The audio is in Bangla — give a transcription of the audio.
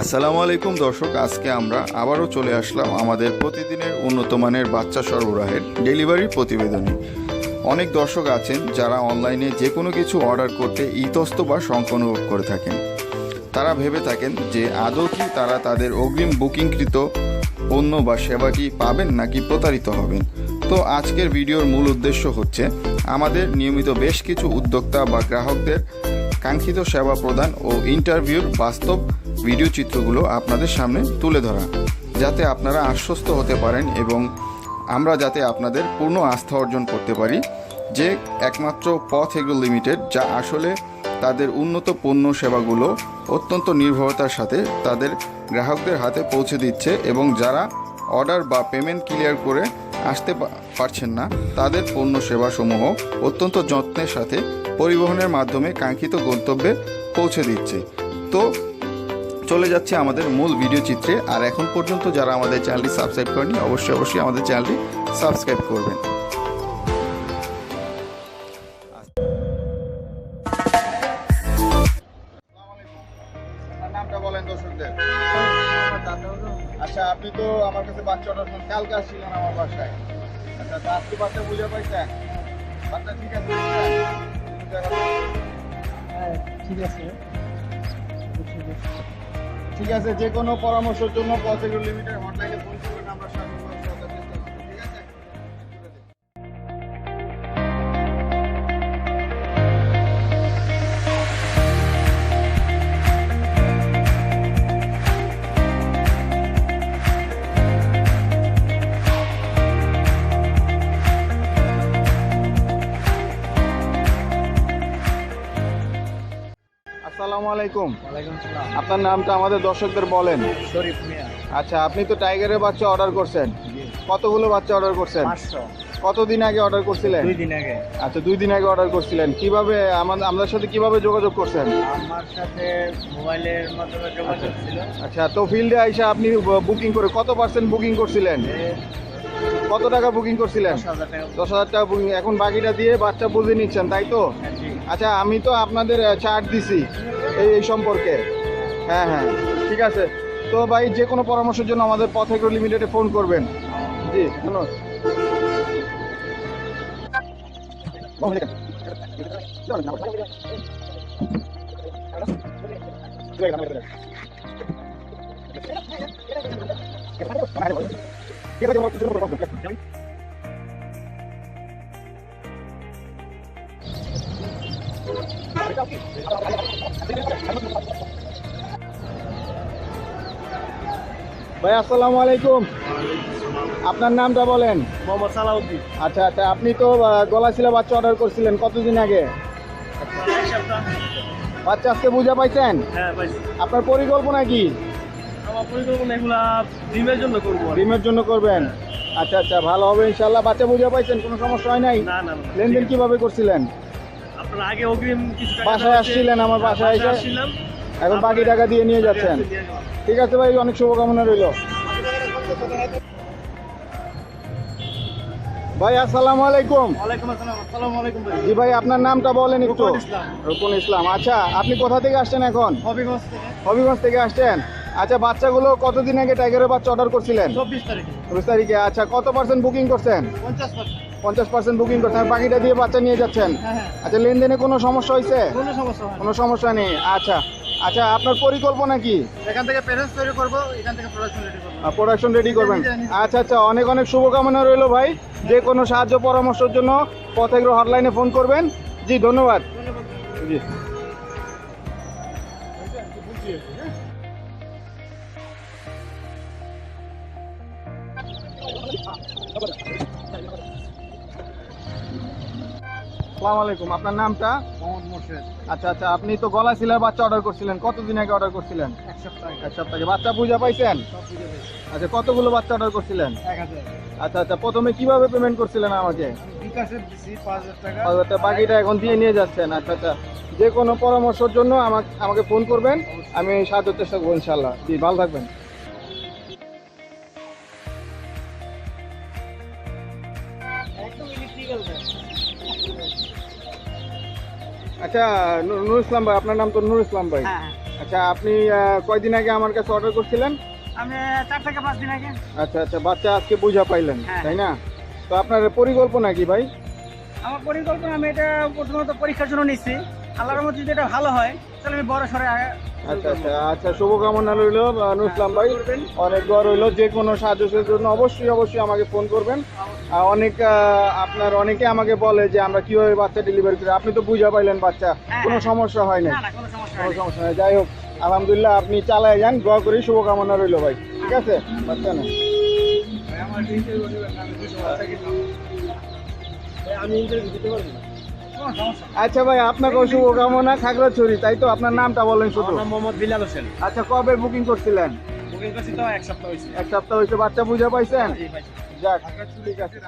আসসালামু আলাইকুম দর্শক, আজকে আমরা আবারও চলে আসলাম আমাদের প্রতিদিনের উন্নত মানের বাচ্চা সরবরাহের ডেলিভারি প্রতিবেদনে। অনেক দর্শক আছেন যারা অনলাইনে যে কোনো কিছু অর্ডার করতে ইতস্ত বা শঙ্ক অনুভব করে থাকেন। তারা ভেবে থাকেন যে আদৌ কি তারা তাদের অগ্রিম বুকিংকৃত পণ্য বা সেবাটি পাবেন নাকি প্রতারিত হবেন। তো আজকের ভিডিওর মূল উদ্দেশ্য হচ্ছে, আমাদের নিয়মিত বেশ কিছু উদ্যোক্তা বা গ্রাহকদের কাঙ্ক্ষিত সেবা প্রদান ও ইন্টারভিউর বাস্তব ভিডিও চিত্রগুলো আপনাদের সামনে তুলে ধরা, যাতে আপনারা আশ্বস্ত হতে পারেন এবং আমরা যাতে আপনাদের পূর্ণ আস্থা অর্জন করতে পারি, যে একমাত্র পথ এগ্রো লিমিটেড, যা আসলে তাদের উন্নত পণ্য সেবাগুলো অত্যন্ত নির্ভরতার সাথে তাদের গ্রাহকদের হাতে পৌঁছে দিচ্ছে এবং যারা অর্ডার বা পেমেন্ট ক্লিয়ার করে আসতে পারছেন না। তাদের পণ্য সেবাসমূহ অত্যন্ত যত্নের সাথে পরিবহনের মাধ্যমে কাঙ্ক্ষিত গন্তব্যে পৌঁছে দিচ্ছে। তো, চলে যাচ্ছে আমাদের মূল ভিডিও চিত্রে। আর এখন পর্যন্ত যারা আমাদের চ্যানেলটি সাবস্ক্রাইব করেনি অবশ্যই অবশ্যই আমাদের চ্যানেলটি সাবস্ক্রাইব করবেন। আচ্ছা আপনি তো আমার কাছে বাচ্চা অর্ডার করুন কালকে আসছিলেন আমার বাসায়। আচ্ছা তো আজকে বাচ্চা বুঝে পাইছেন? বাচ্চা ঠিক আছে হ্যাঁ ঠিক আছে। ঠিক আছে। যে কোনো পরামর্শের জন্য পথেগুলো লিমিটেড হটলাইনে ফোন আসসালামু আলাইকুম। আপনার নামটা আমাদের দর্শকদের বলেন। শরীফ মিয়া। আচ্ছা আপনি তো টাইগারের বাচ্চা অর্ডার করছেন। কতগুলো বাচ্চা অর্ডার করছেন? কতদিন আগে অর্ডার করছিলেন? দুই দিন আগে। আচ্ছা দুই দিন আগে অর্ডার করছিলেন। কীভাবে আমাদের সাথে কীভাবে যোগাযোগ করছেন? আমার সাথে মোবাইলের মাধ্যমে যোগাযোগ ছিল। আচ্ছা তো ফিল্ডে আইসা আপনি বুকিং করে কত পার্সেন্ট বুকিং করছিলেন? কত টাকা বুকিং করছিলেন? দশ হাজার টাকা দশ হাজার টাকা বুকিং এখন বাকিটা দিয়ে বাচ্চা বুঝে নিচ্ছেন তাই তো? হ্যাঁ, আচ্ছা আমি তো আপনাদের চার্ট দিছি। এই এই সম্পর্কে। হ্যাঁ হ্যাঁ ঠিক আছে। তো ভাই, যে কোনো পরামর্শের জন্য আমাদের পথ এগ্রো লিমিটেডে ফোন করবেন। জি, ধন্যবাদ। ভাই আসসালামু আলাইকুম। আপনার নামটা বলেন। মোহাম্মদ সালাউদ্দিন। আচ্ছা আচ্ছা আপনি তো গলা শিলা বাচ্চা অর্ডার করছিলেন কতদিন আগে? বাচ্চা আজকে বুঝা পাইছেন? হ্যাঁ আপনার পরিকল্পনা কি? আমার পরিকল্পনা এগুলা ডিমের জন্য করব ডিমের জন্য করবেন? আচ্ছা আচ্ছা ভালো হবে ইনশাল্লাহ বাচ্চা বুঝা পাইছেন কোনো সমস্যা হয় নাই? লেনদেন কীভাবে করছিলেন? আপনারা আগে অগ্রিম কিছু টাকা বাসায় আসছিলেন, আমার বাসায় এসে আসছিলাম। এখন বাকি টাকা দিয়ে নিয়ে যাচ্ছেন। ঠিক আছে ভাই অনেক শুভকামনা রইল। ভাই আসসালামু আলাইকুম। জি ভাই আপনার নামটা বলেন একটু। রুকন ইসলাম। আচ্ছা আপনি কোথা থেকে আসছেন এখন? হবিগঞ্জ থেকে। হবিগঞ্জ থেকে আসছেন। আচ্ছা বাচ্চাগুলো কতদিন আগে টাইগারের বাচ্চা অর্ডার করছিলেন? চব্বিশ তারিখে। চব্বিশ তারিখে। আচ্ছা কত পার্সেন্ট বুকিং করছেন? পঞ্চাশ পার্সেন্ট পঞ্চাশ পার্সেন্ট বুকিং করছেন বাকিটা দিয়ে বাচ্চা নিয়ে যাচ্ছেন। হ্যাঁ হ্যাঁ। আচ্ছা লেনদেনে কোনো সমস্যা হয়েছে? কোনো সমস্যা হয় নেই আচ্ছা। আচ্ছা আপনার পরিকল্পনা কি? এখান থেকে প্যারেন্টস তৈরি করব এখান থেকে প্রোডাকশন রেডি করব। প্রোডাকশন রেডি করবেন। আচ্ছা আচ্ছা অনেক অনেক শুভকামনা রইল ভাই। যে কোনো সাহায্য পরামর্শের জন্য পথেগ্র হটলাইনে ফোন করবেন। জি ধন্যবাদ। জি। আসসালামু আলাইকুম আপনার নামটা? মোহাম্মদ মোর্শেদ। আচ্ছা আচ্ছা আপনি তো গলা বাচ্চা অর্ডার করছিলেন কতদিন আগে অর্ডার করছিলেন? এক সপ্তাহ এক সপ্তাহে বাচ্চা পূজা পাইছেন? আচ্ছা কতগুলো বাচ্চা অর্ডার করছিলেন? আচ্ছা আচ্ছা প্রথমে কীভাবে পেমেন্ট করছিলেন আমাকে? বাকিটা এখন দিয়ে নিয়ে যাচ্ছেন। আচ্ছা আচ্ছা যে কোনো পরামর্শের জন্য আমাকে আমাকে ফোন করবেন। আমি সাহায্য চেষ্টা করব ইনশাল্লাহ জি ভালো থাকবেন। আচ্ছা নুর ইসলাম ভাই আপনার নাম তো নূর ইসলাম ভাই। হ্যাঁ। আচ্ছা আচ্ছা আপনি কয়দিন আগে আমার কাছে অর্ডার করছিলেন? আমি চার থেকে পাঁচ দিন আগে। আচ্ছা আচ্ছা বাচ্চা আজকে বুঝা পাইলেন হ্যাঁ। তাই না? তো আপনার পরিকল্পনা কি ভাই? আমার পরিকল্পনা আমি এটা প্রথমত পরীক্ষার জন্য নিচ্ছি। আল্লাহর মধ্যে যদি এটা ভালো হয় তাহলে আমি বড় সরে আচ্ছা আচ্ছা আচ্ছা শুভকামনা রইল নুসলাম ভাই। অনেক রইল যে কোনো সাহায্যের জন্য অবশ্যই অবশ্যই আমাকে ফোন করবেন। অনেক আপনার অনেকে আমাকে বলে যে আমরা কীভাবে বাচ্চা ডেলিভারি করি। আপনি তো বুঝা পাইলেন বাচ্চা কোনো সমস্যা হয় না কোনো সমস্যা নেই। যাই হোক আলহামদুলিল্লাহ আপনি চালায় যান দোয়া করি শুভকামনা রইল ভাই। ঠিক আছে? বাচ্চা না আমি ইন্টারভিউ দিতে পারব না। আচ্ছা ভাই আপনাকেও শুভকামনা খাগড়াছড়ি তাই তো? আপনার নামটা বলেন শুধু। মোহাম্মদ বিলাল হোসেন। আচ্ছা কবে বুকিং করছিলেন? বুকিং করছি তো এক সপ্তাহ হয়েছে। এক সপ্তাহ হয়েছে বাচ্চা বুঝা পাইছেন? যাক ঠিক আছে।